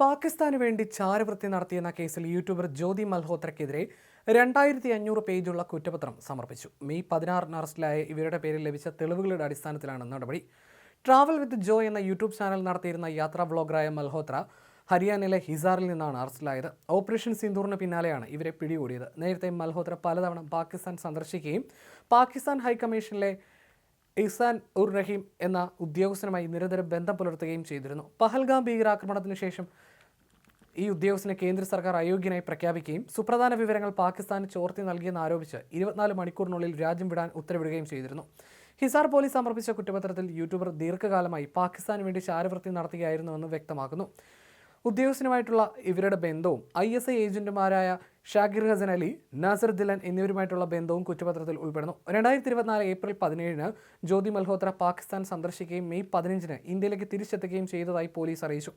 പാകിസ്ഥാന് വേണ്ടി ചാരവൃത്തി നടത്തിയെന്ന കേസിൽ യൂട്യൂബർ ജ്യോതി മൽഹോത്രയ്ക്കെതിരെ രണ്ടായിരത്തി അഞ്ഞൂറ് പേജുള്ള കുറ്റപത്രം സമർപ്പിച്ചു. മെയ് പതിനാറിന് അറസ്റ്റിലായ ഇവരുടെ പേരിൽ ലഭിച്ച തെളിവുകളുടെ അടിസ്ഥാനത്തിലാണ് നടപടി. ട്രാവൽ വിത്ത് ജോ എന്ന യൂട്യൂബ് ചാനൽ നടത്തിയിരുന്ന യാത്രാ വ്ളോഗറായ മൽഹോത്ര ഹരിയാനയിലെ ഹിസാറിൽ നിന്നാണ് അറസ്റ്റിലായത്. ഓപ്പറേഷൻ സിന്ദൂറിന് പിന്നാലെയാണ് ഇവരെ പിടികൂടിയത്. നേരത്തെ മൽഹോത്ര പലതവണ പാകിസ്ഥാൻ സന്ദർശിക്കുകയും പാകിസ്ഥാൻ ഹൈക്കമ്മീഷനിലെ ഇസാൻ ഉർ റഹീം എന്ന ഉദ്യോഗസ്ഥനുമായി നിരന്തരം ബന്ധം പുലർത്തുകയും ചെയ്തിരുന്നു. പഹൽഗാം ഭീകരാക്രമണത്തിന് ശേഷം ഈ ഉദ്യോഗസ്ഥനെ കേന്ദ്ര സർക്കാർ അയോഗ്യനായി പ്രഖ്യാപിക്കുകയും സുപ്രധാന വിവരങ്ങൾ പാകിസ്ഥാന് ചോർത്തി നൽകിയെന്ന് ആരോപിച്ച് ഇരുപത്തിനാല് മണിക്കൂറിനുള്ളിൽ രാജ്യം വിടാൻ ഉത്തരവിടുകയും ചെയ്തിരുന്നു. ഹിസാർ പോലീസ് സമർപ്പിച്ച കുറ്റപത്രത്തിൽ യൂട്യൂബർ ദീർഘകാലമായി പാകിസ്ഥാന് വേണ്ടി ചാരവൃത്തി നടത്തുകയായിരുന്നുവെന്ന് വ്യക്തമാക്കുന്നു. ഉദ്യോഗസ്ഥനുമായിട്ടുള്ള ഇവരുടെ ബന്ധവും ഐ എസ് ഐ ഏജന്റുമാരായ ഷാക്കിർ ഹസൻ അലി നാസർ ദിലൻ എന്നിവരുമായിട്ടുള്ള ബന്ധവും കുറ്റപത്രത്തിൽ ഉൾപ്പെടുന്നു. രണ്ടായിരത്തി ഇരുപത്തിനാല് ഏപ്രിൽ പതിനേഴിന് ജ്യോതി മൽഹോത്ര പാകിസ്ഥാൻ സന്ദർശിക്കുകയും മെയ് പതിനഞ്ചിന് ഇന്ത്യയിലേക്ക് തിരിച്ചെത്തുകയും ചെയ്തതായി പോലീസ് അറിയിച്ചു.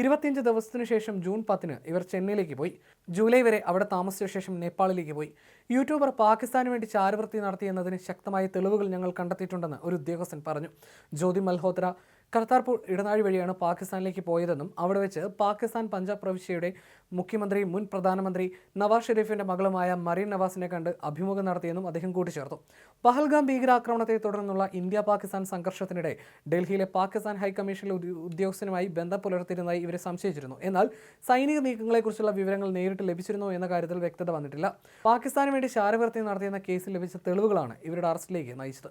ഇരുപത്തിയഞ്ച് ദിവസത്തിനു ശേഷം ജൂൺ പത്തിന് ഇവർ ചെന്നൈയിലേക്ക് പോയി. ജൂലൈ വരെ അവിടെ താമസിച്ച ശേഷം നേപ്പാളിലേക്ക് പോയി. യൂട്യൂബർ പാകിസ്ഥാന് വേണ്ടി ചാരവൃത്തി നടത്തിയെന്നതിന് ശക്തമായ തെളിവുകൾ ഞങ്ങൾ കണ്ടെത്തിയിട്ടുണ്ടെന്ന് ഒരു ഉദ്യോഗസ്ഥൻ പറഞ്ഞു. ജ്യോതി മൽഹോത്ര കർത്താർപൂർ ഇടനാഴി വഴിയാണ് പാകിസ്ഥാനിലേക്ക് പോയതെന്നും അവിടെ വെച്ച് പാകിസ്ഥാൻ പഞ്ചാബ് പ്രവിശ്യയുടെ മുഖ്യമന്ത്രി മുൻ പ്രധാനമന്ത്രി നവാസ് ഷെരീഫിന്റെ മകളുമായ മറീൻ നവാസിനെ കണ്ട് അഭിമുഖം നടത്തിയെന്നും അദ്ദേഹം കൂട്ടിച്ചേർത്തു. പഹൽഗാം ഭീകരാക്രമണത്തെ തുടർന്നുള്ള ഇന്ത്യ പാകിസ്ഥാൻ സംഘർഷത്തിനിടെ ഡൽഹിയിലെ പാകിസ്ഥാൻ ഹൈക്കമ്മീഷനിലെ ഉദ്യോ- ഉദ്യോഗസ്ഥനുമായി ബന്ധം പുലർത്തിയിരുന്നതായി ഇവരെ സംശയിച്ചിരുന്നു. എന്നാൽ സൈനിക നീക്കങ്ങളെക്കുറിച്ചുള്ള വിവരങ്ങൾ നേരിട്ട് ലഭിച്ചിരുന്നോ എന്ന കാര്യത്തിൽ വ്യക്തത വന്നിട്ടില്ല. പാകിസ്ഥാന് വേണ്ടി ശാരവൃത്തി നടത്തിയെന്ന കേസിൽ ലഭിച്ച തെളിവുകളാണ് ഇവരുടെ അറസ്റ്റിലേക്ക് നയിച്ചത്.